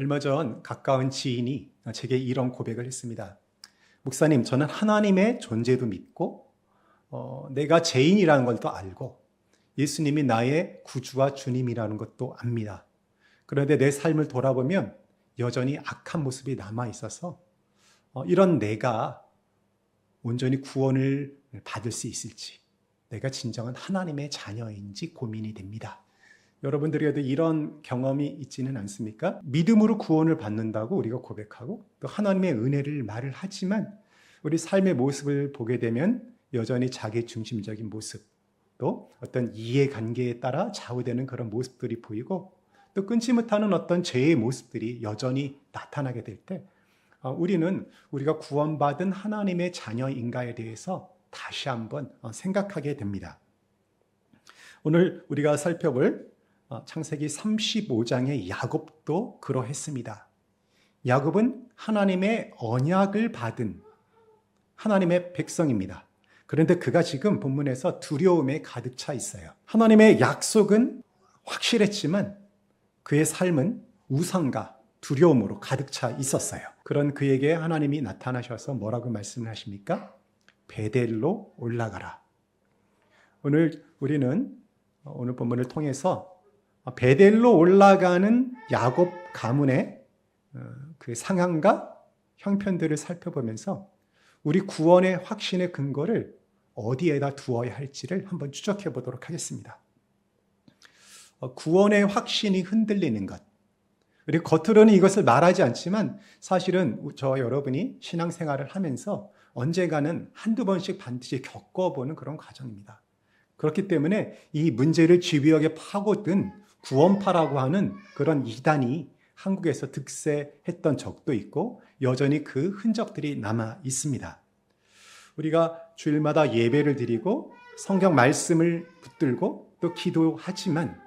얼마 전 가까운 지인이 제게 이런 고백을 했습니다. 목사님, 저는 하나님의 존재도 믿고, 어, 내가 죄인이라는 걸 또 알고, 예수님이 나의 구주와 주님이라는 것도 압니다. 그런데 내 삶을 돌아보면 여전히 악한 모습이 남아 있어서 어, 이런 내가 온전히 구원을 받을 수 있을지, 내가 진정한 하나님의 자녀인지 고민이 됩니다. 여러분들에게도 이런 경험이 있지는 않습니까? 믿음으로 구원을 받는다고 우리가 고백하고 또 하나님의 은혜를 말을 하지만 우리 삶의 모습을 보게 되면 여전히 자기 중심적인 모습, 또 어떤 이해관계에 따라 좌우되는 그런 모습들이 보이고 또 끊지 못하는 어떤 죄의 모습들이 여전히 나타나게 될 때 우리는 우리가 구원받은 하나님의 자녀인가에 대해서 다시 한번 어, 생각하게 됩니다. 오늘 우리가 살펴볼 어, 창세기 35장의 야곱도 그러했습니다. 야곱은 하나님의 언약을 받은 하나님의 백성입니다. 그런데 그가 지금 본문에서 두려움에 가득 차 있어요. 하나님의 약속은 확실했지만 그의 삶은 우상과 두려움으로 가득 차 있었어요. 그런 그에게 하나님이 나타나셔서 뭐라고 말씀을 하십니까? 베델로 올라가라. 오늘 우리는 오늘 본문을 통해서 베델로 올라가는 야곱 가문의 어, 그 상황과 형편들을 살펴보면서 우리 구원의 확신의 근거를 어디에다 두어야 할지를 한번 추적해 보도록 하겠습니다. 어, 구원의 확신이 흔들리는 것. 그리고 겉으로는 이것을 말하지 않지만 사실은 저 여러분이 신앙생활을 하면서 언젠가는 한두 번씩 반드시 겪어보는 그런 과정입니다. 그렇기 때문에 이 문제를 집요하게 파고든 구원파라고 하는 그런 이단이 한국에서 득세했던 적도 있고 여전히 그 흔적들이 남아 있습니다. 우리가 주일마다 예배를 드리고 성경 말씀을 붙들고 또 기도하지만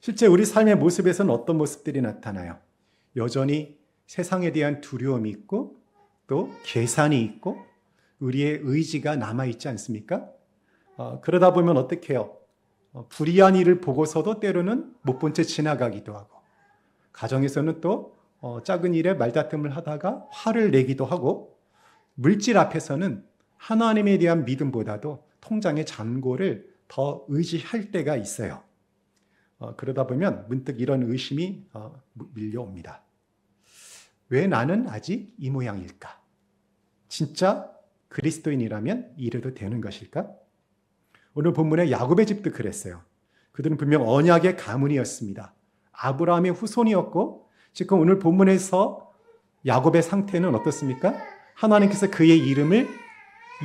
실제 우리 삶의 모습에서는 어떤 모습들이 나타나요? 여전히 세상에 대한 두려움이 있고 또 계산이 있고 우리의 의지가 남아 있지 않습니까? 어, 그러다 보면 어떻게 해요? 어, 불의한 일을 보고서도 때로는 못 본 채 지나가기도 하고 가정에서는 또 어, 작은 일에 말다툼을 하다가 화를 내기도 하고 물질 앞에서는 하나님에 대한 믿음보다도 통장의 잔고를 더 의지할 때가 있어요. 어, 그러다 보면 문득 이런 의심이 어, 밀려옵니다. 왜 나는 아직 이 모양일까? 진짜 그리스도인이라면 이래도 되는 것일까? 오늘 본문에 야곱의 집도 그랬어요. 그들은 분명 언약의 가문이었습니다. 아브라함의 후손이었고 지금 오늘 본문에서 야곱의 상태는 어떻습니까? 하나님께서 그의 이름을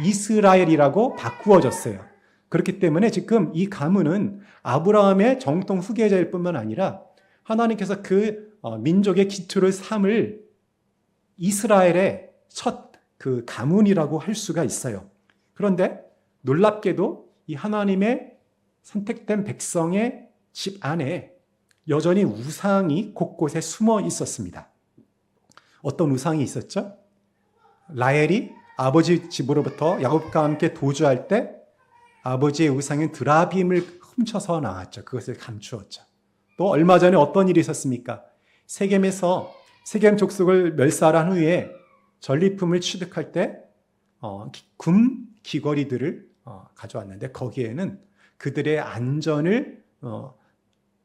이스라엘이라고 바꾸어 줬어요. 그렇기 때문에 지금 이 가문은 아브라함의 정통 후계자일 뿐만 아니라 하나님께서 그 어, 민족의 기초를 삼을 이스라엘의 첫 그 가문이라고 할 수가 있어요. 그런데 놀랍게도 이 하나님의 선택된 백성의 집 안에 여전히 우상이 곳곳에 숨어 있었습니다. 어떤 우상이 있었죠? 라헬이 아버지 집으로부터 야곱과 함께 도주할 때 아버지의 우상인 드라빔을 훔쳐서 나왔죠. 그것을 감추었죠. 또 얼마 전에 어떤 일이 있었습니까? 세겜에서 세겜 족속을 멸살한 후에 전리품을 취득할 때금 어, 귀걸이들을 어, 가져왔는데 거기에는 그들의 안전을 어,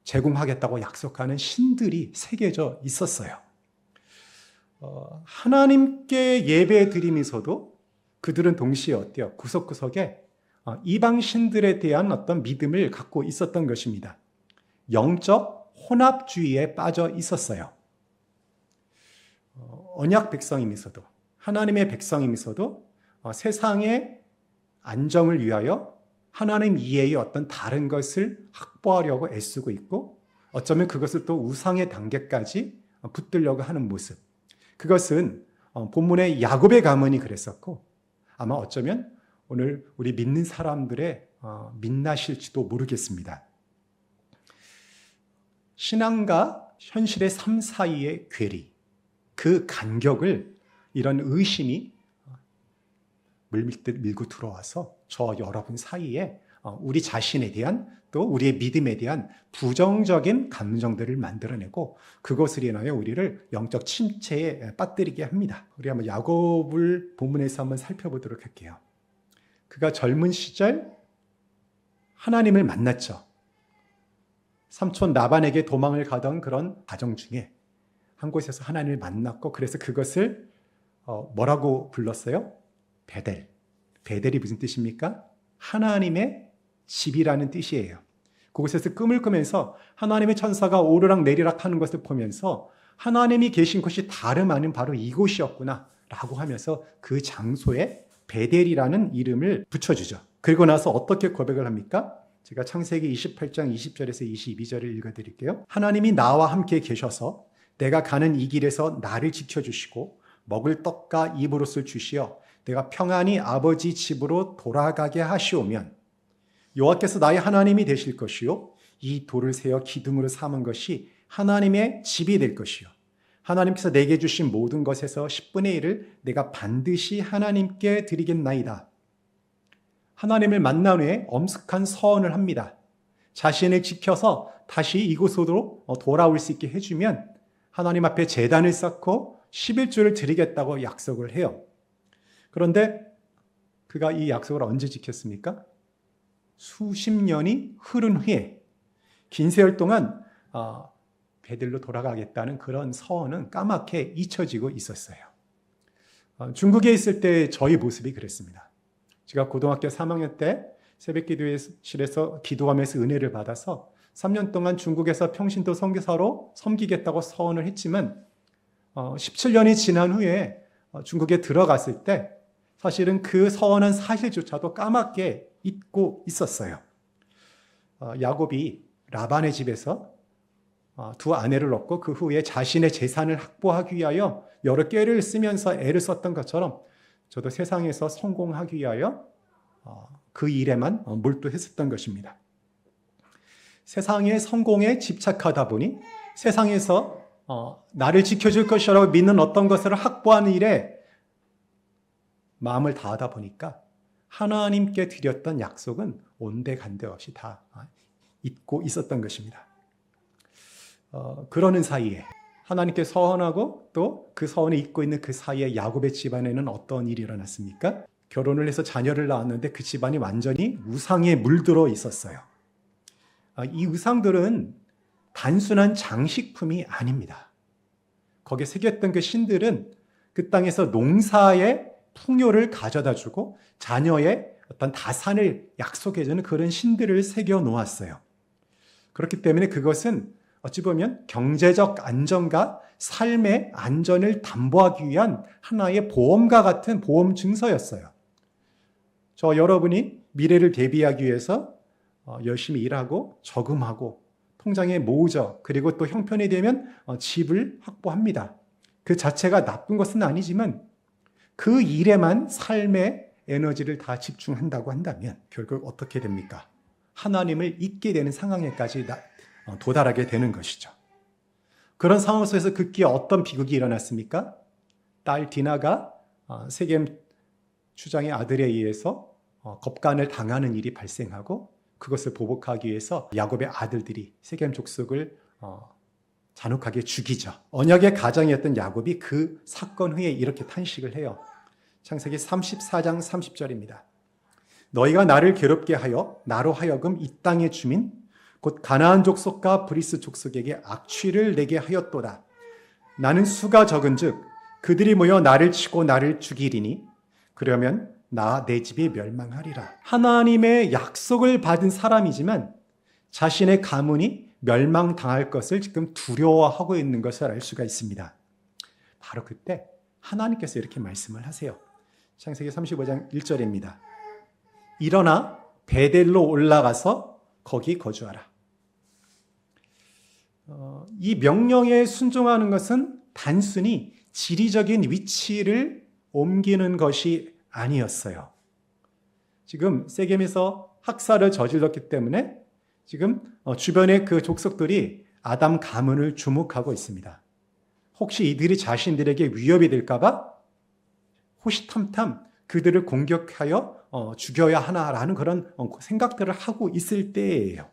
제공하겠다고 약속하는 신들이 새겨져 있었어요. 하나님께 예배 드리면서도 그들은 동시에 어때요? 구석구석에 이방 신들에 대한 어떤 믿음을 갖고 있었던 것입니다. 영적 혼합주의에 빠져 있었어요. 언약 백성이면서도 하나님의 백성이면서도 세상의 안정을 위하여 하나님 이해의 어떤 다른 것을 확보하려고 애쓰고 있고 어쩌면 그것을 또 우상의 단계까지 붙들려고 하는 모습. 그것은 어, 본문의 야곱의 가문이 그랬었고 아마 어쩌면 오늘 우리 믿는 사람들의 어, 민낯일지도 모르겠습니다. 신앙과 현실의 삶 사이의 괴리, 그 간격을 이런 의심이 물밀듯 밀고 들어와서 저 여러분 사이에 어, 우리 자신에 대한 또 우리의 믿음에 대한 부정적인 감정들을 만들어내고 그것을 인하여 우리를 영적 침체에 빠뜨리게 합니다. 우리 한번 야곱을 본문에서 한번 살펴보도록 할게요. 그가 젊은 시절 하나님을 만났죠. 삼촌 나반에게 도망을 가던 그런 과정 중에 한 곳에서 하나님을 만났고 그래서 그것을 어, 뭐라고 불렀어요? 베델. 베델이 무슨 뜻입니까? 하나님의 집이라는 뜻이에요. 그곳에서 꿈을 꾸면서 하나님의 천사가 오르락 내리락 하는 것을 보면서 하나님이 계신 곳이 다름 아닌 바로 이곳이었구나 라고 하면서 그 장소에 베델이라는 이름을 붙여주죠. 그리고 나서 어떻게 고백을 합니까? 제가 창세기 28장 20절에서 22절을 읽어드릴게요. 하나님이 나와 함께 계셔서 내가 가는 이 길에서 나를 지켜주시고 먹을 떡과 입으로을 주시어 내가 평안히 아버지 집으로 돌아가게 하시오면 여호와께서 나의 하나님이 되실 것이요 이 돌을 세어 기둥으로 삼은 것이 하나님의 집이 될 것이요 하나님께서 내게 주신 모든 것에서 10분의 1을 내가 반드시 하나님께 드리겠나이다. 하나님을 만난 후에 엄숙한 서원을 합니다. 자신을 지켜서 다시 이곳으로 돌아올 수 있게 해주면 하나님 앞에 재단을 쌓고 11조를 드리겠다고 약속을 해요. 그런데 그가 이 약속을 언제 지켰습니까? 수십 년이 흐른 후에 긴 세월 동안 어, 베들로 돌아가겠다는 그런 서원은 까맣게 잊혀지고 있었어요. 어, 중국에 있을 때 저희 모습이 그랬습니다. 제가 고등학교 3학년 때 새벽 기도실에서 기도하면서 은혜를 받아서 3년 동안 중국에서 평신도 선교사로 섬기겠다고 서원을 했지만 17년이 어, 지난 후에 중국에 들어갔을 때 사실은 그 서원한 사실조차도 까맣게 잊고 있었어요. 어, 야곱이 라반의 집에서 어, 두 아내를 얻고 그 후에 자신의 재산을 확보하기 위하여 여러 깨를 쓰면서 애를 썼던 것처럼 저도 세상에서 성공하기 위하여 어, 그 일에만 몰두했었던 것입니다. 세상의 성공에 집착하다 보니 세상에서 나를 지켜줄 것이라고 믿는 어떤 것을 확보하는 일에 마음을 다하다 보니까 하나님께 드렸던 약속은 온데간데 없이 다 잊고 있었던 것입니다. 어, 그러는 사이에 하나님께 서원하고 또 그 서원을 잊고 있는 그 사이에 야곱의 집안에는 어떤 일이 일어났습니까? 결혼을 해서 자녀를 낳았는데 그 집안이 완전히 우상에 물들어 있었어요. 아, 이 우상들은 단순한 장식품이 아닙니다. 거기에 새겼던 그 신들은 그 땅에서 농사의 풍요를 가져다 주고 자녀의 어떤 다산을 약속해주는 그런 신들을 새겨 놓았어요. 그렇기 때문에 그것은 어찌 보면 경제적 안정과 삶의 안전을 담보하기 위한 하나의 보험과 같은 보험 증서였어요. 저 여러분이 미래를 대비하기 위해서 어, 열심히 일하고 저금하고 통장에 모으죠. 그리고 또 형편이 되면 어, 집을 확보합니다. 그 자체가 나쁜 것은 아니지만 그 일에만 삶의 에너지를 다 집중한다고 한다면 결국 어떻게 됩니까? 하나님을 잊게 되는 상황에까지 어, 도달하게 되는 것이죠. 그런 상황 속에서 급기에 어떤 비극이 일어났습니까? 딸 디나가 어, 세겜 추장의 아들에 의해서 어, 겁간을 당하는 일이 발생하고 그것을 보복하기 위해서 야곱의 아들들이 세겜 족속을 잔혹하게 죽이죠. 언약의 가장이었던 야곱이 그 사건 후에 이렇게 탄식을 해요. 창세기 34장 30절입니다. 너희가 나를 괴롭게 하여 나로 하여금 이 땅의 주민 곧 가나안 족속과 브리스 족속에게 악취를 내게 하였도다. 나는 수가 적은즉 그들이 모여 나를 치고 나를 죽이리니 그러면 나 내 집이 멸망하리라. 하나님의 약속을 받은 사람이지만 자신의 가문이 멸망당할 것을 지금 두려워하고 있는 것을 알 수가 있습니다. 바로 그때 하나님께서 이렇게 말씀을 하세요. 창세기 35장 1절입니다. 일어나 베델로 올라가서 거기 거주하라. 어, 이 명령에 순종하는 것은 단순히 지리적인 위치를 옮기는 것이 아니었어요. 지금 세겜에서 학살을 저질렀기 때문에 지금 어, 주변의 그 족속들이 아담 가문을 주목하고 있습니다. 혹시 이들이 자신들에게 위협이 될까봐 호시탐탐 그들을 공격하여 어, 죽여야 하나라는 그런 어, 생각들을 하고 있을 때예요.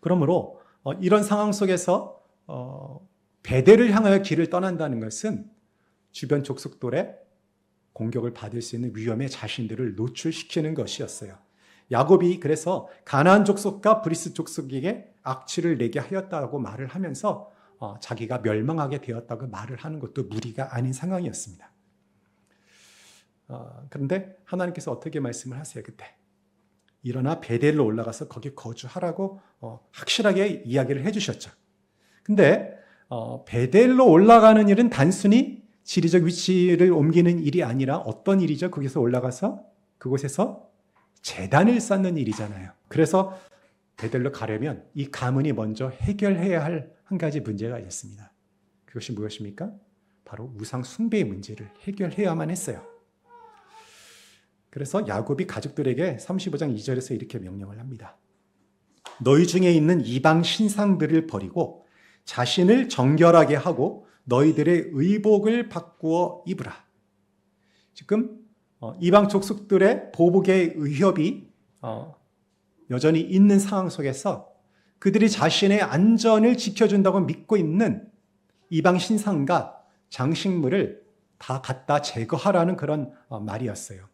그러므로 어, 이런 상황 속에서 어, 베델을 향하여 길을 떠난다는 것은 주변 족속들의 공격을 받을 수 있는 위험에 자신들을 노출시키는 것이었어요. 야곱이 그래서 가나안 족속과 브리스 족속에게 악취를 내게 하였다고 말을 하면서 어, 자기가 멸망하게 되었다고 말을 하는 것도 무리가 아닌 상황이었습니다. 어, 그런데 하나님께서 어떻게 말씀을 하세요 그때? 일어나 베델로 올라가서 거기 거주하라고 어, 확실하게 이야기를 해주셨죠. 근데 어, 베델로 올라가는 일은 단순히 지리적 위치를 옮기는 일이 아니라 어떤 일이죠? 거기서 올라가서 그곳에서 재단을 쌓는 일이잖아요. 그래서 베델로 가려면 이 가문이 먼저 해결해야 할 한 가지 문제가 있습니다. 그것이 무엇입니까? 바로 우상 숭배의 문제를 해결해야만 했어요. 그래서 야곱이 가족들에게 35장 2절에서 이렇게 명령을 합니다. 너희 중에 있는 이방 신상들을 버리고 자신을 정결하게 하고 너희들의 의복을 바꾸어 입으라. 지금 어, 이방 족속들의 보복의 의협이 어, 여전히 있는 상황 속에서 그들이 자신의 안전을 지켜준다고 믿고 있는 이방 신상과 장식물을 다 갖다 제거하라는 그런 어, 말이었어요.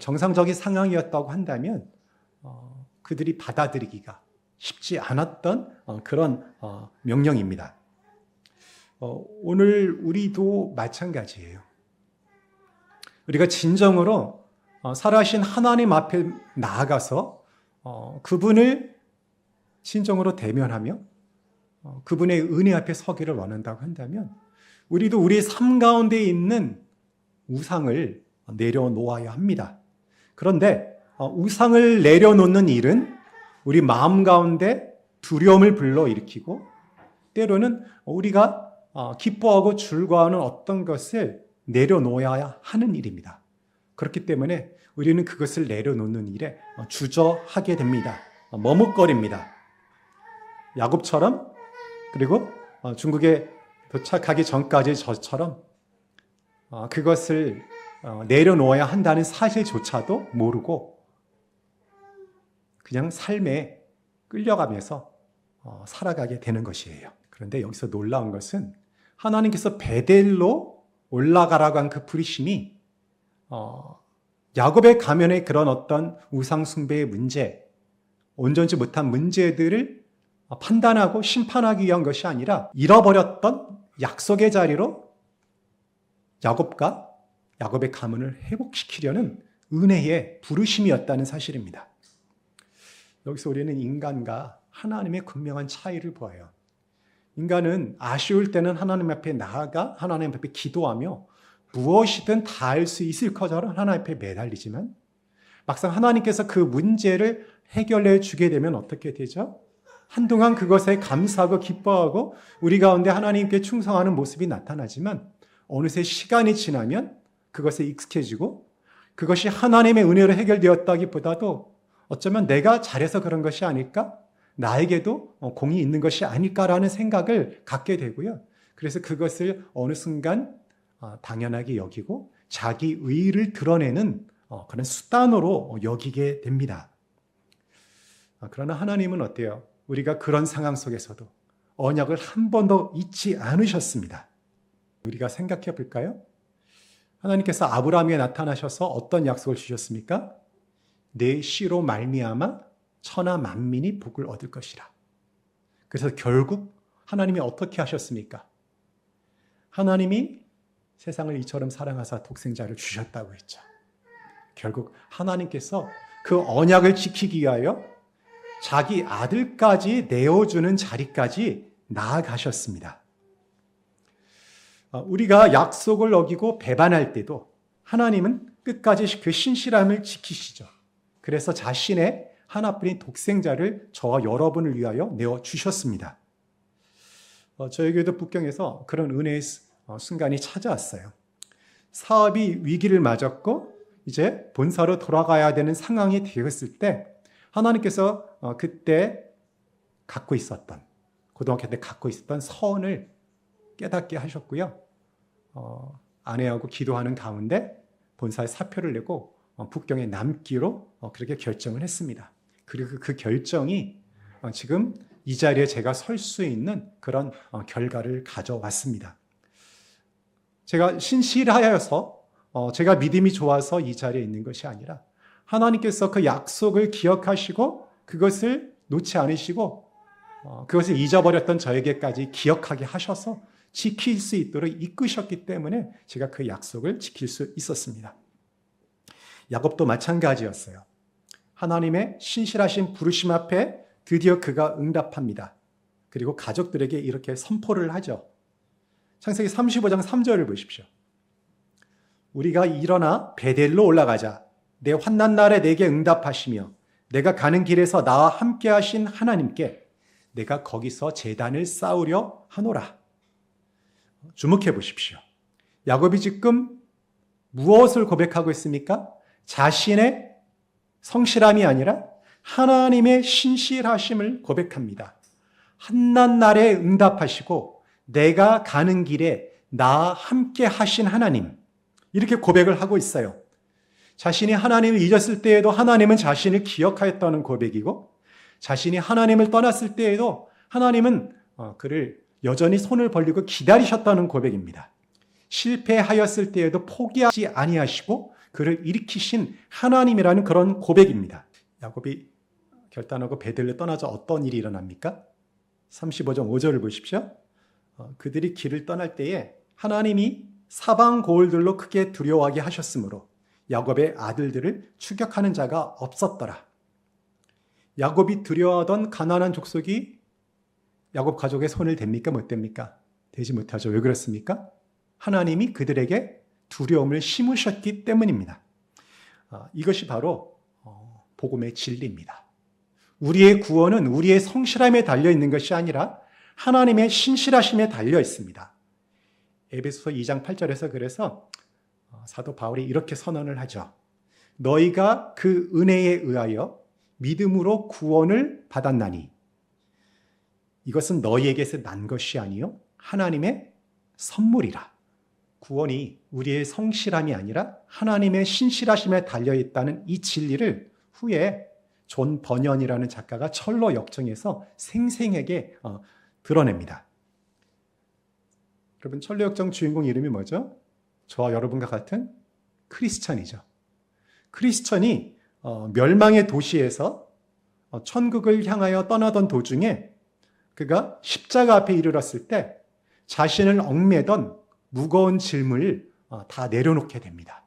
정상적인 상황이었다고 한다면 그들이 받아들이기가 쉽지 않았던 그런 명령입니다. 오늘 우리도 마찬가지예요. 우리가 진정으로 살아신 하나님 앞에 나아가서 그분을 신정으로 대면하며 어, 그분의 은혜 앞에 서기를 원한다고 한다면 우리도 우리의 삶 가운데 있는 우상을 내려놓아야 합니다. 그런데 어, 우상을 내려놓는 일은 우리 마음 가운데 두려움을 불러일으키고 때로는 우리가 어, 기뻐하고 즐거워하는 어떤 것을 내려놓아야 하는 일입니다. 그렇기 때문에 우리는 그것을 내려놓는 일에 주저하게 됩니다. 머뭇거립니다. 야곱처럼 그리고 어, 중국에 도착하기 전까지 저처럼 어, 그것을 어, 내려놓아야 한다는 사실조차도 모르고 그냥 삶에 끌려가면서 살아가게 되는 것이에요. 그런데 여기서 놀라운 것은 하나님께서 베델로 올라가라고 한 그 부리심이 야곱의 가면에 그런 어떤 우상숭배의 문제, 온전치 못한 문제들을 판단하고 심판하기 위한 것이 아니라 잃어버렸던 약속의 자리로 야곱과 야곱의 가문을 회복시키려는 은혜의 부르심이었다는 사실입니다. 여기서 우리는 인간과 하나님의 분명한 차이를 보아요. 인간은 아쉬울 때는 하나님 앞에 나아가 하나님 앞에 기도하며 무엇이든 다 할 수 있을 것처럼 하나님 앞에 매달리지만 막상 하나님께서 그 문제를 해결해 주게 되면 어떻게 되죠? 한동안 그것에 감사하고 기뻐하고 우리 가운데 하나님께 충성하는 모습이 나타나지만 어느새 시간이 지나면 그것에 익숙해지고 그것이 하나님의 은혜로 해결되었다기보다도 어쩌면 내가 잘해서 그런 것이 아닐까? 나에게도 공이 있는 것이 아닐까라는 생각을 갖게 되고요. 그래서 그것을 어느 순간 아, 당연하게 여기고 자기 의를 드러내는 어, 그런 수단으로 여기게 됩니다. 아, 그러나 하나님은 어때요? 우리가 그런 상황 속에서도 언약을 한 번도 잊지 않으셨습니다. 우리가 생각해 볼까요? 하나님께서 아브라함에 나타나셔서 어떤 약속을 주셨습니까? 내 씨로 말미암아 천하 만민이 복을 얻을 것이라. 그래서 결국 하나님이 어떻게 하셨습니까? 하나님이 세상을 이처럼 사랑하사 독생자를 주셨다고 했죠. 결국 하나님께서 그 언약을 지키기 위하여 자기 아들까지 내어주는 자리까지 나아가셨습니다. 어, 우리가 약속을 어기고 배반할 때도 하나님은 끝까지 그 신실함을 지키시죠. 그래서 자신의 하나뿐인 독생자를 저와 여러분을 위하여 내어 주셨습니다. 어, 저에게도 북경에서 그런 은혜의 어, 순간이 찾아왔어요. 사업이 위기를 맞았고 이제 본사로 돌아가야 되는 상황이 되었을 때 하나님께서 어, 그때 갖고 있었던 고등학교 때 갖고 있었던 서원을 깨닫게 하셨고요. 어, 아내하고 기도하는 가운데 본사에 사표를 내고 어, 북경에 남기로 어, 그렇게 결정을 했습니다. 그리고 그 결정이 어, 지금 이 자리에 제가 설 수 있는 그런 어, 결과를 가져왔습니다. 제가 신실하여서 어, 제가 믿음이 좋아서 이 자리에 있는 것이 아니라 하나님께서 그 약속을 기억하시고 그것을 놓지 않으시고 어, 그것을 잊어버렸던 저에게까지 기억하게 하셔서 지킬 수 있도록 이끄셨기 때문에 제가 그 약속을 지킬 수 있었습니다. 야곱도 마찬가지였어요. 하나님의 신실하신 부르심 앞에 드디어 그가 응답합니다. 그리고 가족들에게 이렇게 선포를 하죠. 창세기 35장 3절을 보십시오. 우리가 일어나 베델로 올라가자. 내 환난 날에 내게 응답하시며 내가 가는 길에서 나와 함께 하신 하나님께 내가 거기서 재단을 쌓으려 하노라. 주목해 보십시오. 야곱이 지금 무엇을 고백하고 있습니까? 자신의 성실함이 아니라 하나님의 신실하심을 고백합니다. 한난 날에 응답하시고 내가 가는 길에 나 함께 하신 하나님. 이렇게 고백을 하고 있어요. 자신이 하나님을 잊었을 때에도 하나님은 자신을 기억하였다는 고백이고 자신이 하나님을 떠났을 때에도 하나님은 어, 그를 여전히 손을 벌리고 기다리셨다는 고백입니다. 실패하였을 때에도 포기하지 아니하시고 그를 일으키신 하나님이라는 그런 고백입니다. 야곱이 결단하고 베들레 떠나자 어떤 일이 일어납니까? 35장 5절을 보십시오. 어, 그들이 길을 떠날 때에 하나님이 사방 고을들로 크게 두려워하게 하셨으므로 야곱의 아들들을 추격하는 자가 없었더라. 야곱이 두려워하던 가난한 족속이 야곱 가족의 손을 댑니까? 못 댑니까? 되지 못하죠. 왜 그렇습니까? 하나님이 그들에게 두려움을 심으셨기 때문입니다. 아, 이것이 바로 어, 복음의 진리입니다. 우리의 구원은 우리의 성실함에 달려 있는 것이 아니라 하나님의 신실하심에 달려 있습니다. 에베소서 2장 8절에서 그래서 어, 사도 바울이 이렇게 선언을 하죠. 너희가 그 은혜에 의하여 믿음으로 구원을 받았나니 이것은 너희에게서 난 것이 아니요 하나님의 선물이라. 구원이 우리의 성실함이 아니라 하나님의 신실하심에 달려 있다는 이 진리를 후에 존 번연이라는 작가가 철로 역정에서 생생하게 어, 드러냅니다. 여러분 철로 역정 주인공 이름이 뭐죠? 저와 여러분과 같은 크리스천이죠. 크리스천이 어, 멸망의 도시에서 어, 천국을 향하여 떠나던 도중에 그가 십자가 앞에 이르렀을 때 자신을 얽매던 무거운 짐을 어, 다 내려놓게 됩니다.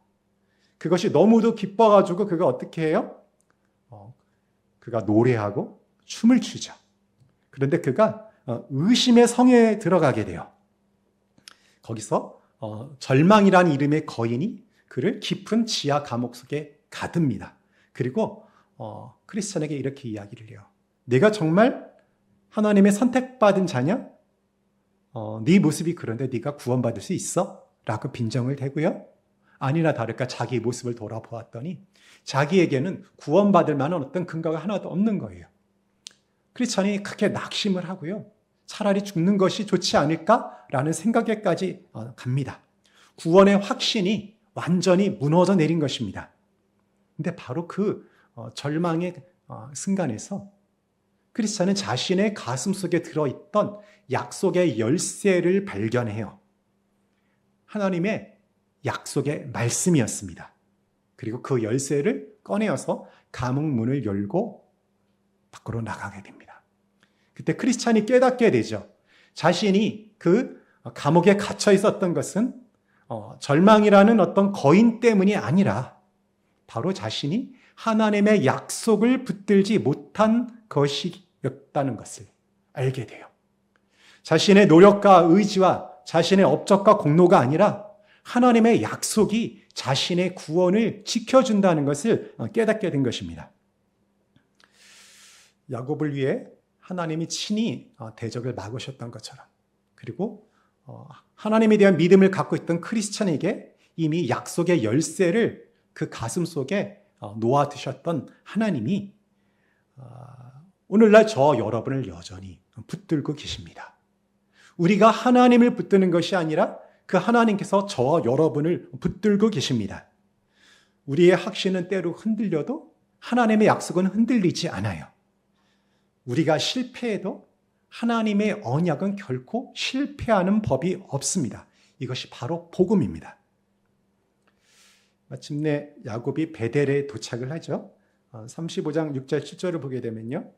그것이 너무도 기뻐가지고 그가 어떻게 해요? 어, 그가 노래하고 춤을 추죠. 그런데 그가 어, 의심의 성에 들어가게 돼요. 거기서 어, 절망이라는 이름의 거인이 그를 깊은 지하 감옥 속에 가둡니다. 그리고 어, 크리스천에게 이렇게 이야기를 해요. 내가 정말 하나님의 선택받은 자냐? 어, 네 모습이 그런데 네가 구원받을 수 있어? 라고 빈정을 대고요. 아니나 다를까 자기 모습을 돌아보았더니 자기에게는 구원받을 만한 어떤 근거가 하나도 없는 거예요. 크리스천이 크게 낙심을 하고요. 차라리 죽는 것이 좋지 않을까라는 생각에까지 어, 갑니다. 구원의 확신이 완전히 무너져 내린 것입니다. 근데 바로 그 어, 절망의 어, 순간에서 크리스찬은 자신의 가슴 속에 들어있던 약속의 열쇠를 발견해요. 하나님의 약속의 말씀이었습니다. 그리고 그 열쇠를 꺼내어서 감옥 문을 열고 밖으로 나가게 됩니다. 그때 크리스찬이 깨닫게 되죠. 자신이 그 감옥에 갇혀 있었던 것은 어, 절망이라는 어떤 거인 때문이 아니라 바로 자신이 하나님의 약속을 붙들지 못한 것이었다는 것을 알게 돼요. 자신의 노력과 의지와 자신의 업적과 공로가 아니라 하나님의 약속이 자신의 구원을 지켜준다는 것을 깨닫게 된 것입니다. 야곱을 위해 하나님이 친히 대적을 막으셨던 것처럼 그리고 어, 하나님에 대한 믿음을 갖고 있던 크리스천에게 이미 약속의 열쇠를 그 가슴 속에 어, 놓아두셨던 하나님이 어, 오늘날 저 여러분을 여전히 붙들고 계십니다. 우리가 하나님을 붙드는 것이 아니라 그 하나님께서 저 여러분을 붙들고 계십니다. 우리의 확신은 때로 흔들려도 하나님의 약속은 흔들리지 않아요. 우리가 실패해도 하나님의 언약은 결코 실패하는 법이 없습니다. 이것이 바로 복음입니다. 마침내 야곱이 베델에 도착을 하죠. 35장 6절 7절을 보게 되면요.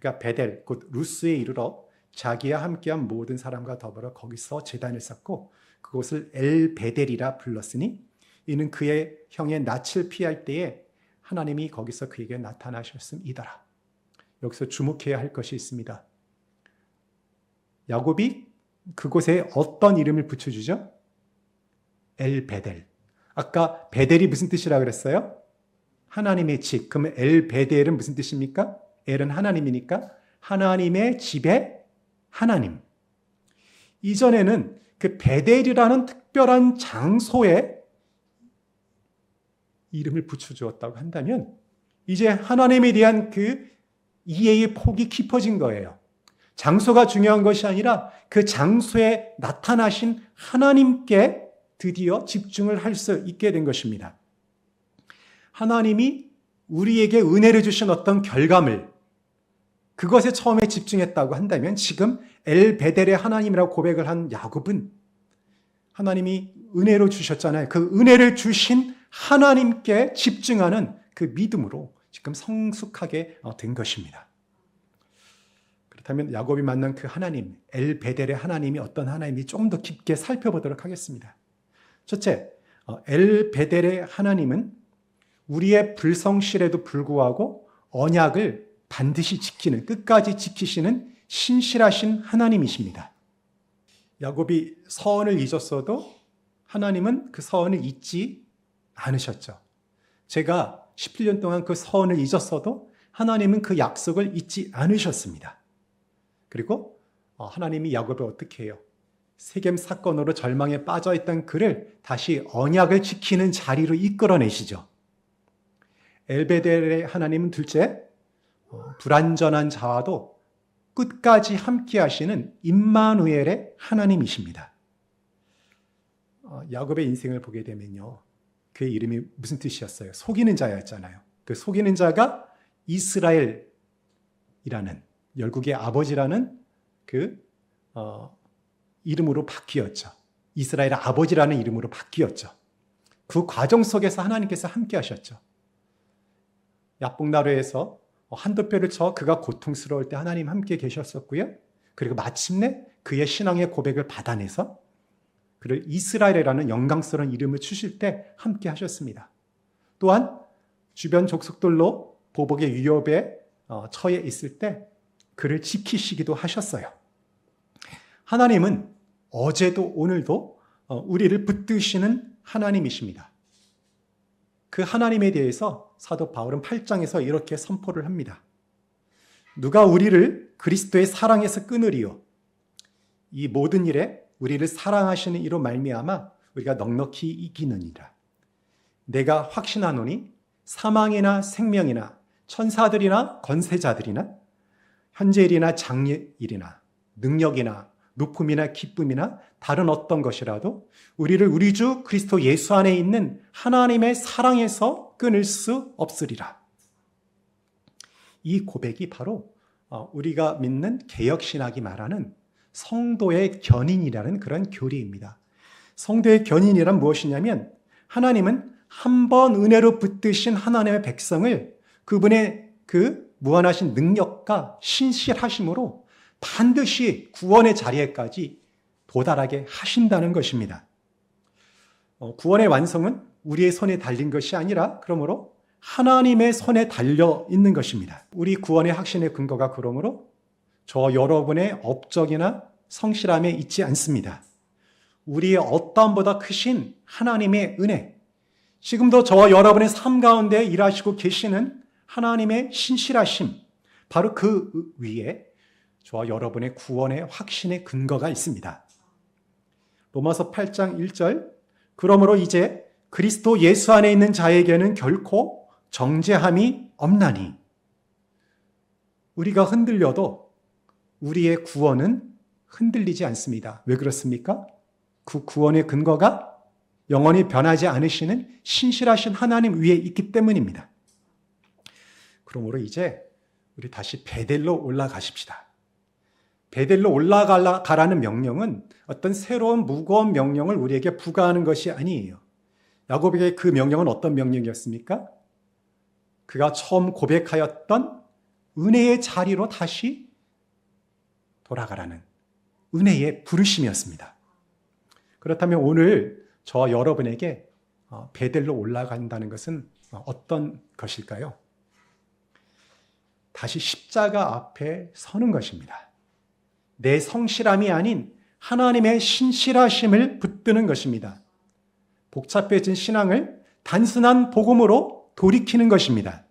그가 베델 곧 루스에 이르러 자기와 함께한 모든 사람과 더불어 거기서 제단을 쌓고 그곳을 엘 베델이라 불렀으니 이는 그의 형의 낯을 피할 때에 하나님이 거기서 그에게 나타나셨음이더라. 여기서 주목해야 할 것이 있습니다. 야곱이 그곳에 어떤 이름을 붙여주죠? 엘 베델. 아까 베델이 무슨 뜻이라 그랬어요? 하나님의 집. 그러면 엘 베델은 무슨 뜻입니까? 엘은 하나님이니까 하나님의 집에 하나님. 이전에는 그 베델이라는 특별한 장소에 이름을 붙여주었다고 한다면 이제 하나님에 대한 그 이해의 폭이 깊어진 거예요. 장소가 중요한 것이 아니라 그 장소에 나타나신 하나님께 드디어 집중을 할 수 있게 된 것입니다. 하나님이 우리에게 은혜를 주신 어떤 결과물, 그것에 처음에 집중했다고 한다면 지금 엘 베델의 하나님이라고 고백을 한 야곱은 하나님이 은혜로 주셨잖아요. 그 은혜를 주신 하나님께 집중하는 그 믿음으로 지금 성숙하게 된 것입니다. 그렇다면 야곱이 만난 그 하나님, 엘 베델의 하나님이 어떤 하나님이 조금 더 깊게 살펴보도록 하겠습니다. 첫째, 엘 베델의 하나님은 우리의 불성실에도 불구하고 언약을 반드시 지키는, 끝까지 지키시는 신실하신 하나님이십니다. 야곱이 서원을 잊었어도 하나님은 그 서원을 잊지 않으셨죠. 제가 17년 동안 그 서원을 잊었어도 하나님은 그 약속을 잊지 않으셨습니다. 그리고 하나님이 야곱을 어떻게 해요? 세겜 사건으로 절망에 빠져 있던 그를 다시 언약을 지키는 자리로 이끌어내시죠. 엘베델의 하나님은 둘째, 불완전한 자와도 끝까지 함께 하시는 임마누엘의 하나님이십니다. 야곱의 인생을 보게 되면요. 그의 이름이 무슨 뜻이었어요? 속이는 자였잖아요. 그 속이는 자가 이스라엘이라는 열국의 아버지라는 그 어, 이름으로 바뀌었죠. 이스라엘 아버지라는 이름으로 바뀌었죠. 그 과정 속에서 하나님께서 함께 하셨죠. 야복나루에서 한두 뼈를 쳐 그가 고통스러울 때 하나님 함께 계셨었고요. 그리고 마침내 그의 신앙의 고백을 받아내서 그를 이스라엘이라는 영광스러운 이름을 주실 때 함께 하셨습니다. 또한 주변 족속들로 보복의 위협에 어, 처해 있을 때 그를 지키시기도 하셨어요. 하나님은 어제도 오늘도 어, 우리를 붙드시는 하나님이십니다. 그 하나님에 대해서 사도 바울은 8장에서 이렇게 선포를 합니다. 누가 우리를 그리스도의 사랑에서 끊으리요? 이 모든 일에 우리를 사랑하시는 이로 말미암아 우리가 넉넉히 이기느니라. 내가 확신하노니 사망이나 생명이나 천사들이나 건세자들이나 현재일이나 장래일이나 능력이나 높음이나 기쁨이나 다른 어떤 것이라도 우리를 우리 주 그리스도 예수 안에 있는 하나님의 사랑에서 끊을 수 없으리라. 이 고백이 바로 어, 우리가 믿는 개혁신학이 말하는 성도의 견인이라는 그런 교리입니다. 성도의 견인이란 무엇이냐면 하나님은 한 번 은혜로 붙드신 하나님의 백성을 그분의 그 무한하신 능력과 신실하심으로 반드시 구원의 자리에까지 도달하게 하신다는 것입니다. 어, 구원의 완성은 우리의 손에 달린 것이 아니라 그러므로 하나님의 손에 달려 있는 것입니다. 우리 구원의 확신의 근거가 그러므로 저 여러분의 업적이나 성실함에 있지 않습니다. 우리의 어떠함보다 크신 하나님의 은혜, 지금도 저와 여러분의 삶 가운데 일하시고 계시는 하나님의 신실하심, 바로 그 위에 저와 여러분의 구원의 확신의 근거가 있습니다. 로마서 8장 1절 그러므로 이제 그리스도 예수 안에 있는 자에게는 결코 정죄함이 없나니 우리가 흔들려도 우리의 구원은 흔들리지 않습니다. 왜 그렇습니까? 그 구원의 근거가 영원히 변하지 않으시는 신실하신 하나님 위에 있기 때문입니다. 그러므로 이제 우리 다시 베델로 올라가십시다. 베델로 올라가라는 명령은 어떤 새로운 무거운 명령을 우리에게 부과하는 것이 아니에요. 야곱에게 그 명령은 어떤 명령이었습니까? 그가 처음 고백하였던 은혜의 자리로 다시 돌아가라는 은혜의 부르심이었습니다. 그렇다면 오늘 저 여러분에게 어, 베델로 올라간다는 것은 어떤 것일까요? 다시 십자가 앞에 서는 것입니다. 내 성실함이 아닌 하나님의 신실하심을 붙드는 것입니다. 복잡해진 신앙을 단순한 복음으로 돌이키는 것입니다.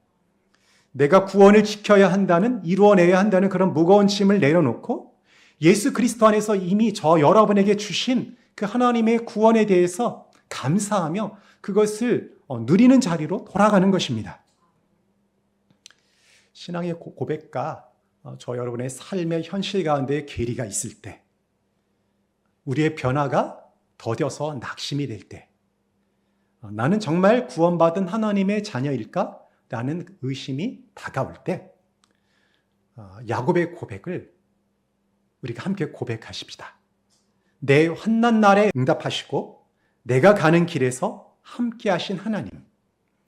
내가 구원을 지켜야 한다는, 이루어내야 한다는 그런 무거운 짐을 내려놓고 예수 그리스도 안에서 이미 저 여러분에게 주신 그 하나님의 구원에 대해서 감사하며 그것을 어, 누리는 자리로 돌아가는 것입니다. 신앙의 고백과 어, 저 여러분의 삶의 현실 가운데 괴리가 있을 때, 우리의 변화가 더뎌서 낙심이 될 때, 어, 나는 정말 구원받은 하나님의 자녀일까? 라는 의심이 다가올 때, 야곱의 고백을 우리가 함께 고백하십시다. 내 환난 날에 응답하시고 내가 가는 길에서 함께 하신 하나님,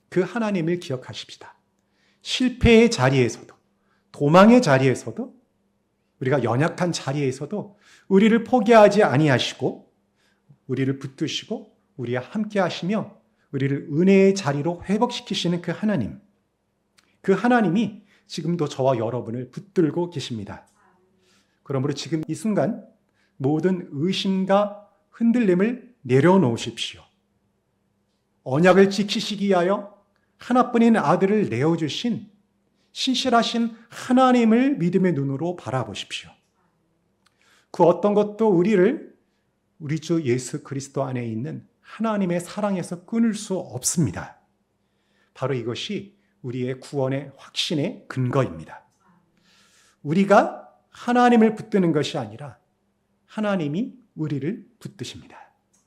그 하나님을 기억하십시다. 실패의 자리에서도, 도망의 자리에서도, 우리가 연약한 자리에서도 우리를 포기하지 아니하시고, 우리를 붙드시고, 우리와 함께 하시며, 우리를 은혜의 자리로 회복시키시는 그 하나님, 그 하나님이 지금도 저와 여러분을 붙들고 계십니다. 그러므로 지금 이 순간 모든 의심과 흔들림을 내려놓으십시오. 언약을 지키시기 위하여 하나뿐인 아들을 내어주신 신실하신 하나님을 믿음의 눈으로 바라보십시오. 그 어떤 것도 우리를 우리 주 예수 그리스도 안에 있는 하나님의 사랑에서 끊을 수 없습니다. 바로 이것이 우리의 구원의 확신의 근거입니다. 우리가 하나님을 붙드는 것이 아니라 하나님이 우리를 붙드십니다.